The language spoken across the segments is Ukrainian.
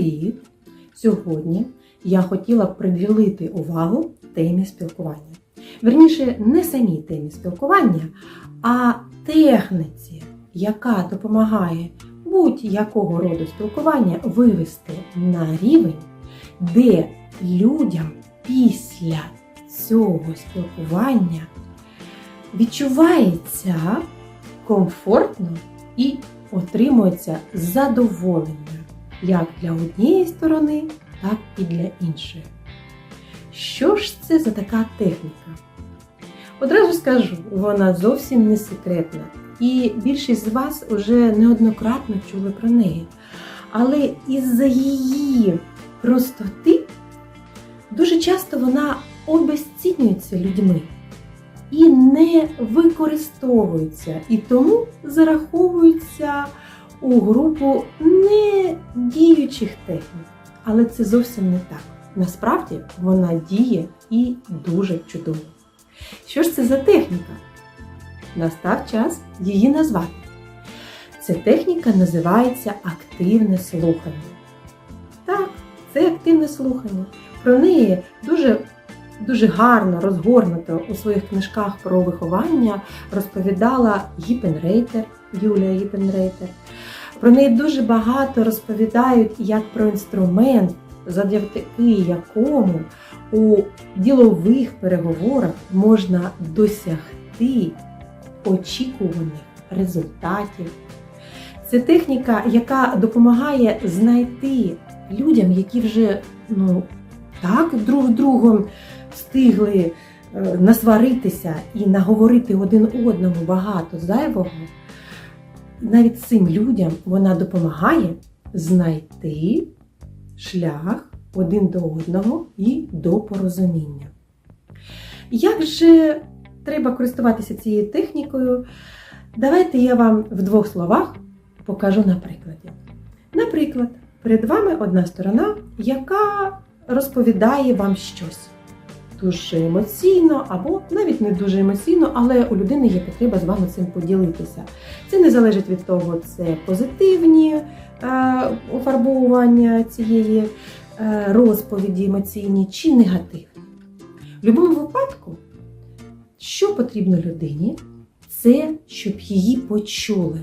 Привіт! Сьогодні я хотіла б приділити увагу темі спілкування. Верніше, не самій темі спілкування, а техніці, яка допомагає будь-якого роду спілкування вивести на рівень, де людям після цього спілкування відчувається комфортно і отримується задоволення як для однієї сторони, так і для іншої. Що ж це за така техніка? Одразу скажу, вона зовсім не секретна, і більшість з вас вже неоднократно чули про неї. Але із-за її простоти дуже часто вона обезцінюється людьми і не використовується, і тому зараховується у групу недіючих технік. Але це зовсім не так. Насправді вона діє і дуже чудово. Що ж це за техніка? Настав час її назвати. Ця техніка називається активне слухання. Так, це активне слухання. Про неї дуже дуже гарно розгорнуто у своїх книжках про виховання розповідала Гіпенрейтер, Юлія Гіпенрейтер. Про неї дуже багато розповідають як про інструмент, завдяки якому у ділових переговорах можна досягти очікуваних результатів. Це техніка, яка допомагає знайти людям, які вже ну, так друг з другом встигли е, насваритися і наговорити один одному багато зайвого. Навіть цим людям вона допомагає знайти шлях один до одного і до порозуміння. Як же треба користуватися цією технікою? Давайте я вам в двох словах покажу на прикладі. Наприклад, перед вами одна сторона, яка розповідає вам щось дуже емоційно, або навіть не дуже емоційно, але у людини є потреба з вами цим поділитися. Це не залежить від того, це позитивні е, офарбовування цієї е, розповіді емоційні чи негативні. В будь-якому випадку, що потрібно людині, це щоб її почули.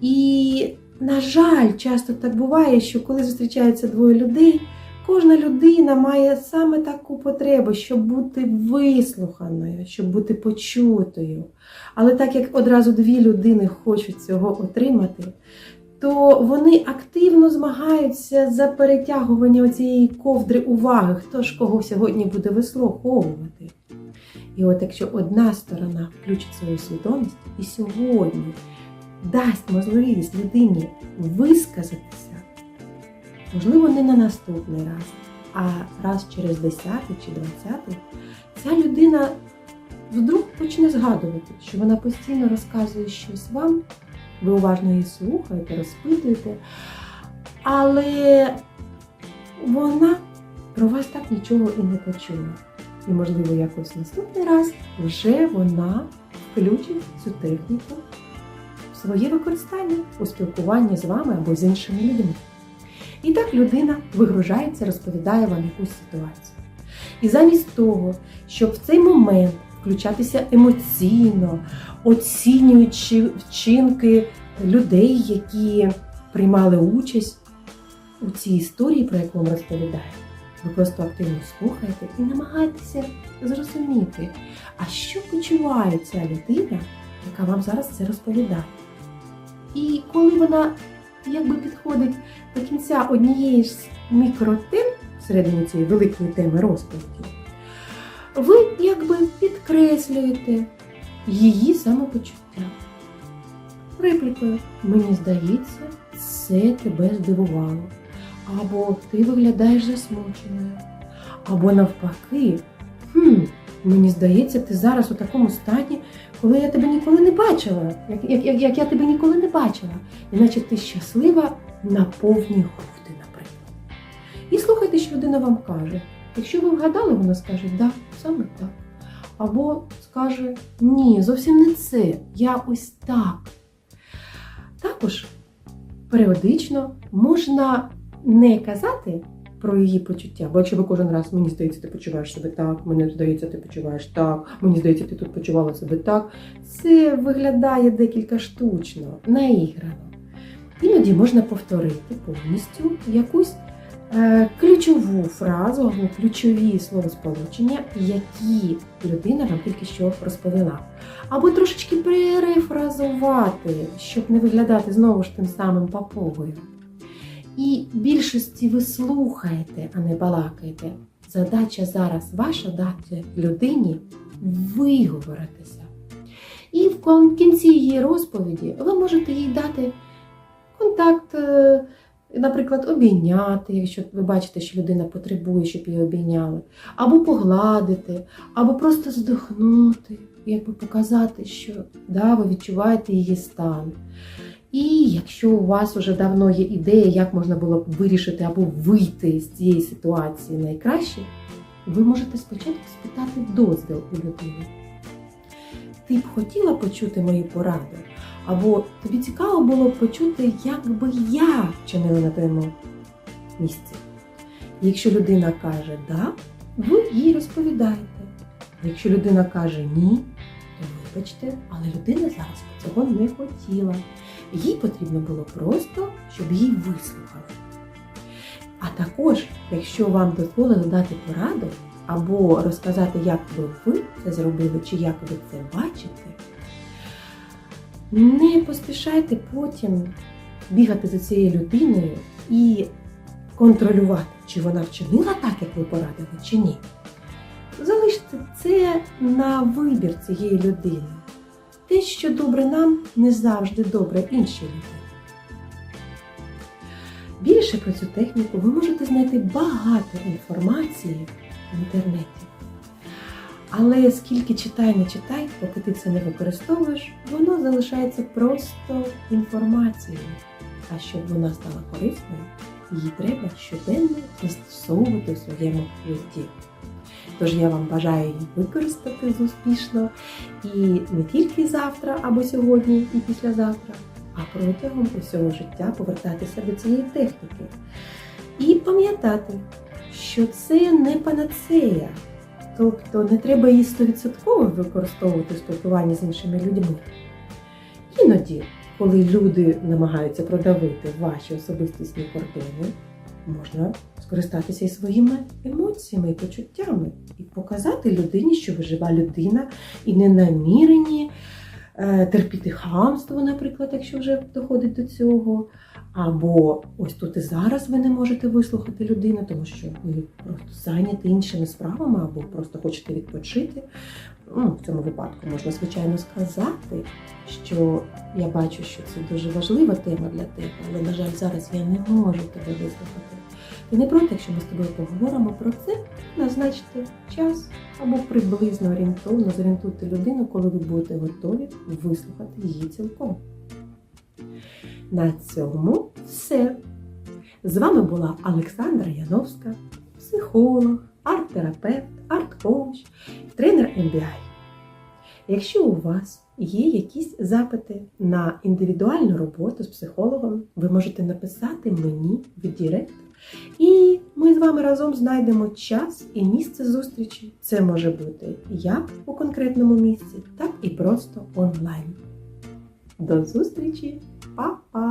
І, на жаль, часто так буває, що коли зустрічаються двоє людей, кожна людина має саме таку потребу, щоб бути вислуханою, щоб бути почутою. Але так як одразу дві людини хочуть цього отримати, то вони активно змагаються за перетягування цієї ковдри уваги, хто ж кого сьогодні буде вислуховувати. І от якщо одна сторона включить свою свідомість і сьогодні дасть можливість людині висказатися, можливо, не на наступний раз, а раз через 10 чи 20, ця людина вдруг почне згадувати, що вона постійно розказує щось вам, ви уважно її слухаєте, розпитуєте, але вона про вас так нічого і не почула. І, можливо, якось наступний раз вже вона включить цю техніку в своє використання у спілкуванні з вами або з іншими людьми. І так людина вигружається, розповідає вам якусь ситуацію. І замість того, щоб в цей момент включатися емоційно, оцінюючи вчинки людей, які приймали участь у цій історії, про яку вам розповідаю, ви просто активно слухаєте і намагаєтеся зрозуміти, а що почуває ця людина, яка вам зараз це розповідає. І коли вона якби підходить до кінця однієї з мікротем всередині цієї великої теми розповіді, ви якби підкреслюєте її самопочуття. Реплікою, мені здається, це тебе здивувало. Або ти виглядаєш засмученою. Або навпаки, хм, мені здається, ти зараз у такому стані, коли я тебе ніколи не бачила, як, як, як, я тебе ніколи не бачила. Іначе ти щаслива на повній груди, наприклад. І слухайте, що людина вам каже. Якщо ви вгадали, вона скаже, да, саме так. Або скаже ні, зовсім не це. Я ось так. Також періодично можна не казати про її почуття, бо якщо ви кожен раз мені здається, ти почуваєш себе так, мені здається, ти почуваєш так, мені здається, ти тут почувала себе так, це виглядає декілька штучно, наіграно. Іноді можна повторити повністю якусь е, ключову фразу або ключові словосполучення, які людина вам тільки що розповіла. Або трошечки перефразувати, щоб не виглядати знову ж тим самим паповою. І більшості ви слухаєте, а не балакаєте. Задача зараз ваша дати людині виговоритися. І в кінці її розповіді ви можете їй дати контакт, е, наприклад, обійняти, якщо ви бачите, що людина потребує, щоб її обійняли, або погладити, або просто здихнути, якби показати, що да, ви відчуваєте її стан. І якщо у вас вже давно є ідея, як можна було б вирішити або вийти з цієї ситуації найкраще, ви можете спочатку спитати дозвіл у людини. Ти б хотіла почути мою пораду? Або тобі цікаво було б почути, як би я вчинила на твоєму місці. Якщо людина каже да, ви їй розповідаєте. Якщо людина каже ні, то вибачте, але людина зараз цього не хотіла. Їй потрібно було просто, щоб її вислухали. А також, якщо вам дозволили дати пораду або розказати, як би ви це зробили, чи як ви це бачите, не поспішайте потім бігати за цією людиною і контролювати, чи вона вчинила так, як ви порадили, чи ні. Залиште це на вибір цієї людини. Те, що добре нам, не завжди добре іншій людині. Більше про цю техніку ви можете знайти багато інформації в інтернеті. Але скільки читай, не читай, поки ти це не використовуєш, воно залишається просто інформацією. А щоб вона стала корисною, її треба щоденно застосовувати в своєму житті. Тож я вам бажаю її використати успішно і не тільки завтра або сьогодні і післязавтра, а протягом усього життя повертатися до цієї техніки. І пам'ятати, що це не панацея, тобто не треба її 100% використовувати в спілкуванні з іншими людьми. Іноді, коли люди намагаються продавити ваші особистісні кордони, можна скористатися і своїми емоціями і почуттями, і показати людині, що ви жива людина, і не намірені е, терпіти хамство, наприклад, якщо вже доходить до цього. Або ось тут і зараз ви не можете вислухати людину, тому що ви просто зайняті іншими справами, або просто хочете відпочити. Ну, в цьому випадку можна, звичайно, сказати, що я бачу, що це дуже важлива тема для тебе, але, на жаль, зараз я не можу тебе вислухати. Ти не проти, якщо ми з тобою поговоримо про це, назначте час або приблизно орієнтовно зорієнтуйте людину, коли ви будете готові вислухати її цілком. На цьому все. З вами була Олександра Яновська, психолог, арт-терапевт, арт-коуч, тренер MBI. Якщо у вас є якісь запити на індивідуальну роботу з психологом, ви можете написати мені в Директ, і ми з вами разом знайдемо час і місце зустрічі. Це може бути як у конкретному місці, так і просто онлайн. До зустрічі! Па-па!